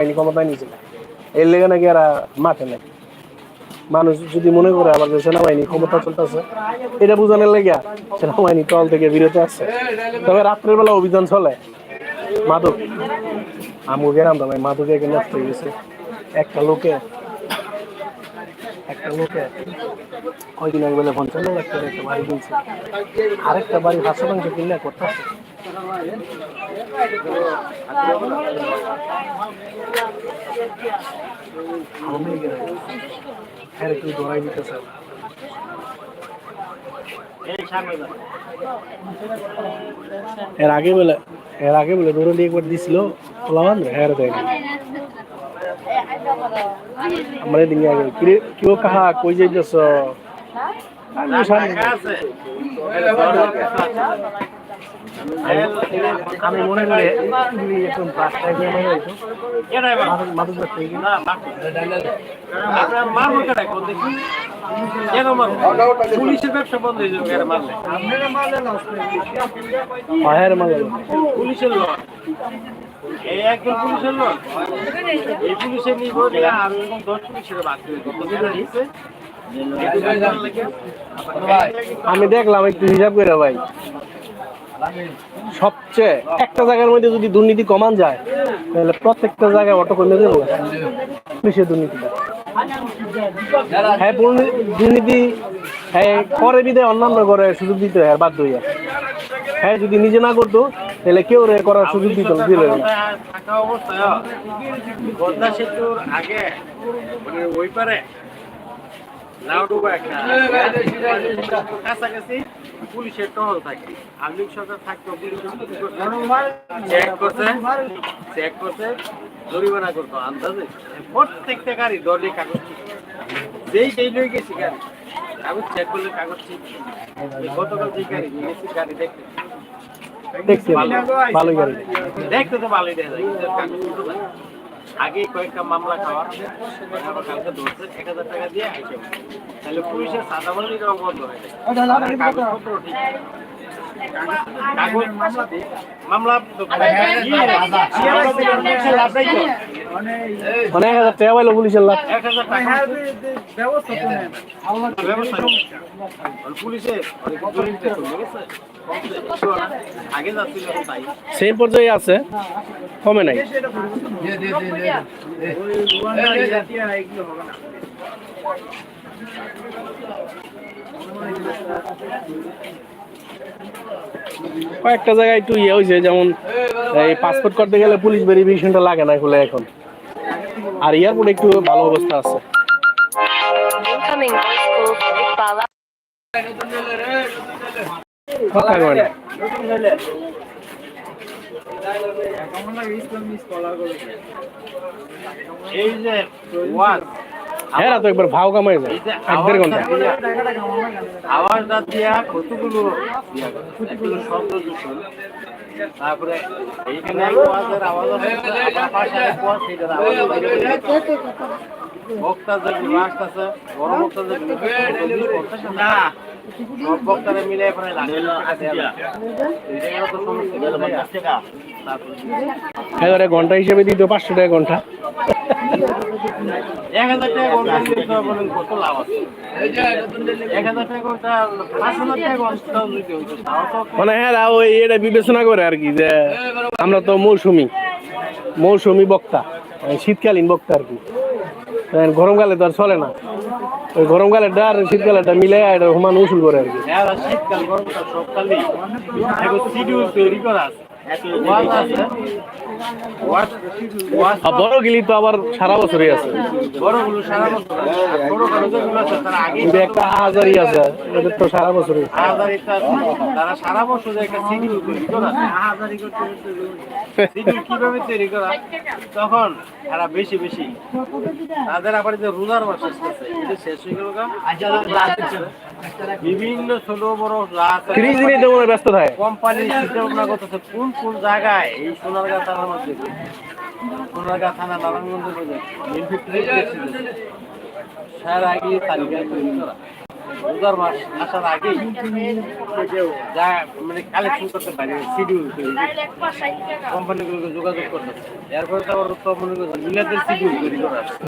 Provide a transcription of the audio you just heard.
সেনাবাহিনী ক্ষমতায় নিয়েছিল এর লেগে নাকি এরা মাঠে নাই। মানুষ যদি মনে করে যে সেনাবাহিনী ক্ষমতা চলতেছে, এটা বোঝানোর লেগে সেনাবাহিনী তল থেকে বিরত আছে। তবে রাত্রের বেলা অভিযান চলে। মাদক। আমু গেরাম দাম মাদকে এখানে নষ্ট হয়ে গেছে। একটা লোকে একটা লোকে কয়দিন আগে বলে পঞ্চান্ন একটা বাড়ি কিনছে। আরেকটা বাড়ি পাঁচ শতাংশ কিনে হ্যাঁ এর আগে বলে এর আগে বলে দিয়ে একবার দিছিল লাভান হ্যাঁ দেয় আমার এদিকে আগে কেউ কাহা কই যাইতেছ? আমি সামনে। আমি মনে করি একদম পাঁচটায় গিয়ে মনে? পুলিশের ব্যবসা বন্ধ হয়ে যাবে এরা মারলে। পায়ের মাল। পুলিশের লোক। এই একজন পুলিশের লোক। এই পুলিশের নিব যে আর এরকম দশ পুলিশের বাদ দিবে। আমি দেখলাম একটু হিসাব করে ভাই। সবচেয়ে একটা জায়গার মধ্যে যদি দুর্নীতি কমান যায় তাহলে প্রত্যেকটা জায়গায় অটো কমে দেবো পুলিশের দুর্নীতিটা হ্যাঁ দুর্নীতি হ্যাঁ করে বিদে অন্যান্য করে সুযোগ দিতে হয় বাধ্য হইয়া। হ্যাঁ যদি নিজে না করতো তাহলে কেউ রে করার সুযোগ দিত না, দিল থাকা অবস্থায় মানে একটা। কাছাকাছি। পুলিশের টহল থাকে আর্মিক সরকার থাকতো চেক করছে? চেক করছে জরিমানা করতো আন্দাজে। প্রত্যেকটা গাড়ি দলে কাগজ। যেই যেই লই গেছি গাড়ি কাগজ চেক করলে কাগজ ঠিক গতকাল যে গাড়ি নিয়ে গেছি গাড়ি দেখতে দেখছি ভালোই গাড়ি। দেখতে তো ভালোই দেখা যায় আগে কয়েকটা মামলা খাওয়া আবার কালকে ধরছে এক হাজার টাকা দিয়ে আইসে তাহলে পুলিশের সাদাবাজিটাও বন্ধ হয়ে যায় কাগজপত্র ঠিক কাগজ মামলা তো। মানে এক হাজার টাকা পাইলো পুলিশের লাভ তাই। সেম পর্যায়ে আছে কমে নাই। কয়েকটা জায়গায় একটু ইয়ে হয়েছে যেমন এই পাসপোর্ট করতে গেলে পুলিশ ভেরিফিকেশনটা লাগে না খুলে এখন। আর এয়ারপোর্টে একটু ভালো অবস্থা আছে। হ্যাঁ তো একবার ভাও কামাই তারপরে এইখানে এক ওয়াজের আওয়াজ আছে আওয়াজ আছে। বক্তা যেগুলো আসতেছে বড় বক্তা যেগুলো না সব বক্তারা মিলে এখানে এবারে ঘণ্টা হিসেবে দিত পাঁচশো টাকা ঘণ্টা। এক হাজার টাকা ঘণ্টা বলেন কত লাভ আছে। এক হাজার টাকা ঘণ্টা পাঁচ হাজার টাকা ঘন্টাও যদি হইতো। তাও তো মানে হ্যাঁ ওই এটা বিবেচনা করে আর কি যে আমরা তো মৌসুমি মৌসুমি বক্তা মানে শীতকালীন বক্তা আর কি। গরমকালে তো আর চলে না। ওই গরমকালেরটা আর শীতকালেরটা মিলে এটা সমান উসুল করে আর কি। হ্যাঁ শীতকাল গরমকাল সবকালই। তৈরি করা আছে। বড় গিলি তো আবার সারা বছরই আছে তারা একটা হাজারই আছে এদের তো সারা বছরই তারা সারা বছর তৈরি কীভাবে তৈরি করা তখন এরা বেশি বেশি তাদের আবার যে রোজার মাস আসতেছে শেষ হয়ে গেল। বিভিন্ন ছোট বড় ত্রিশ দিনই তো মনে হয় ব্যস্ত থাকে। কোম্পানি চিন্তা করতেছে কোন কোন জায়গায় এই সোনারগাঁ থানার মধ্যে সোনারগাঁ থানা নারায়ণগঞ্জের মধ্যে মিল ফ্যাক্টরি সার আগে তালিকা তৈরি করা রোজার মাস আসার আগেই যা মানে কালেকশন করতে পারি শিডিউল কোম্পানিগুলোকে যোগাযোগ করতে এরপরে তো আবার তো মনে করছে মিলাদের শিডিউল তৈরি করা